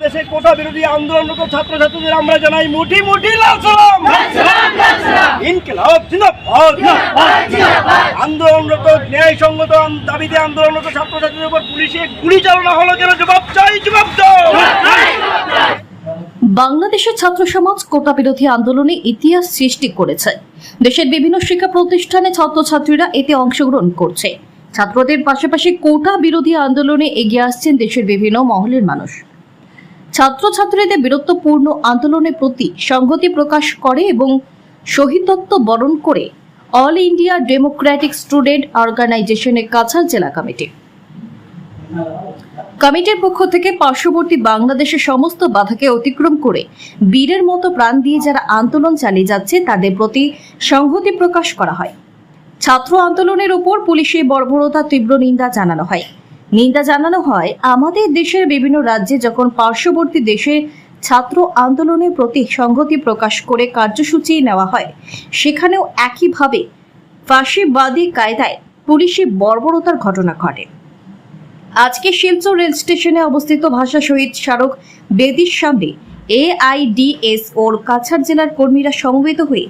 দেশে কোটা বিরোধী আন্দোলনরত ছাত্রছাত্রীদের আমরা জানাই মুঠি মুঠি লাল সালাম। ইনকিলাব জিন্দাবাদ। আন্দোলনরত ন্যায়সঙ্গত দাবিতে আন্দোলনরত ছাত্রছাত্রীদের উপর পুলিশে গুলি চালনা হলো কেন? জবাব চাই জবাব দাও বাংলাদেশের ছাত্র সমাজ কোটা বিরোধী আন্দোলনে ইতিহাস সৃষ্টি করেছে। দেশের বিভিন্ন শিক্ষা প্রতিষ্ঠানে ছাত্রছাত্রীরা এতে অংশগ্রহণ করছে। ছাত্রদের পাশাপাশি কোটা বিরোধী আন্দোলনে এগিয়ে আসছেন দেশের বিভিন্ন মহলের মানুষ। ছাত্রছাত্রীদের বীরত্বপূর্ণ আন্দোলনের প্রতি সংহতি প্রকাশ করে এবং শহীদত্ব বরণ করে অল ইন্ডিয়া ডেমোক্রেটিক স্টুডেন্ট অর্গানাইজেশনের কাছাড় জেলা কমিটি। কমিটির পক্ষ থেকে পার্শ্ববর্তী বাংলাদেশের সমস্ত বাধাকে অতিক্রম করে বীরের মতো প্রাণ দিয়ে যারা আন্দোলন চালিয়ে যাচ্ছে, তাদের প্রতি সংহতি প্রকাশ করা হয়। ছাত্র আন্দোলনের উপর পুলিশের বর্বরতা তীব্র নিন্দা জানানো হয়। নিন্দা জানানো হয়, আমাদের দেশের বিভিন্ন রাজ্যে যখন পার্শ্ববর্তী দেশে ছাত্র আন্দোলনের প্রতি সংহতি প্রকাশ করে কার্যসূচি নেওয়া হয়, সেখানেও একইভাবে ফাঁসিবাদী কায়দায় পুলিশি বর্বরতার ঘটনা ঘটে। আজকে শিলচর রেল স্টেশনে অবস্থিত ভাষা শহীদ স্মারক বেদির সামনে এআইডিএস ওর কাছাড় জেলার কর্মীরা সমবেত হয়ে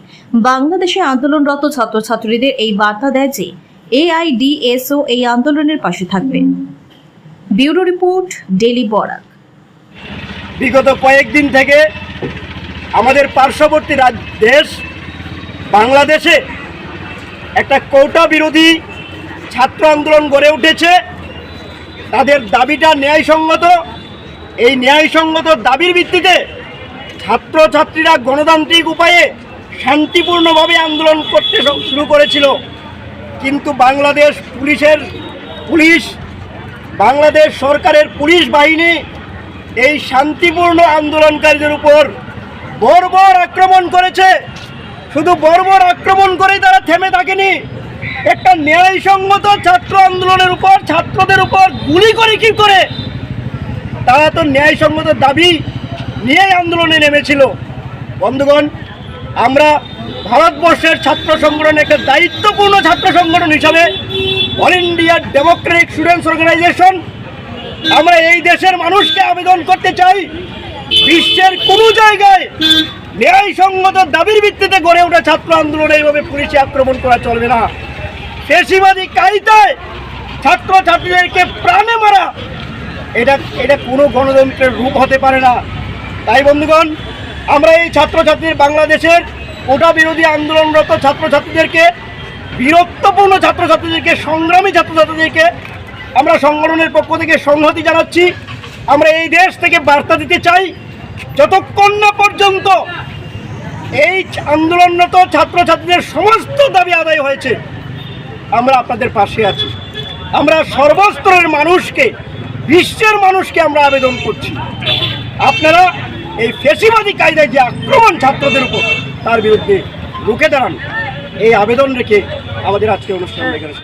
বাংলাদেশে আন্দোলনরত ছাত্রছাত্রীদের এই বার্তা দেয় যে এআইডিএসও এই আন্দোলনের পাশে থাকবে। Bureau report daily Barak. বিগত কয়েকদিন থেকে আমাদের পার্শ্ববর্তী দেশ, বাংলাদেশে একটা কোটা বিরোধী ছাত্র আন্দোলন গড়ে উঠেছে। তাদের দাবিটা ন্যায়সঙ্গত। এই ন্যায়সঙ্গত দাবির ভিত্তিতে ছাত্রছাত্রীরা গণতান্ত্রিক উপায়ে শান্তিপূর্ণভাবে আন্দোলন করতে শুরু করেছিল। কিন্তু বাংলাদেশ পুলিশের, পুলিশ বাংলাদেশ সরকারের পুলিশ বাহিনী এই শান্তিপূর্ণ আন্দোলনকারীদের উপর বর্বর আক্রমণ করেছে। শুধু বর্বর আক্রমণ করেই তারা থেমে থাকেনি। একটা ন্যায়সঙ্গত ছাত্র আন্দোলনের উপর, ছাত্রদের উপর গুলি করে কি করে? তারা তো ন্যায়সঙ্গত দাবি নিয়ে আন্দোলনে নেমেছিল। বন্ধুগণ, আমরা ভারতবর্ষের ছাত্র সংগঠন একটা দায়িত্বপূর্ণ ছাত্র সংগঠন হিসাবে All India Democratic Students Organisation, আমরা এই দেশের মানুষকে আবেদন করতে চাই, বিশ্বের কোনো জায়গায় ন্যায়সঙ্গত দাবির ভিত্তিতে গড়ে ওঠা ছাত্র আন্দোলনে এইভাবে পুলিশে আক্রমণ করা চলবে না। পেশিবাদী কায়দায় ছাত্র ছাত্রীদেরকে প্রাণে মারা, এটা এটা কোনো গণতন্ত্রের রূপ হতে পারে না। তাই বন্ধুগণ, আমরা এই ছাত্রছাত্রীর বাংলাদেশের কোটা বিরোধী আন্দোলনরত ছাত্রছাত্রীদেরকে, বীরত্বপূর্ণ ছাত্রছাত্রীদেরকে, সংগ্রামী ছাত্রছাত্রীদেরকে আমরা সংগঠনের পক্ষ থেকে সংহতি জানাচ্ছি। আমরা এই দেশ থেকে বার্তা দিতে চাই, যতক্ষণ না পর্যন্ত এই আন্দোলনরত ছাত্রছাত্রীদের সমস্ত দাবি আদায় হয়েছে, আমরা আপনাদের পাশে আছি। আমরা সর্বস্তরের মানুষকে, বিশ্বের মানুষকে আমরা আবেদন করছি। আপনারা এই ফেসিবাদী কায়দায় যে আক্রমণ ছাত্রদের উপর, তার বিরুদ্ধে রুখে দাঁড়ান এই আবেদন রেখে আমাদের আজকে অনুষ্ঠান শেষ।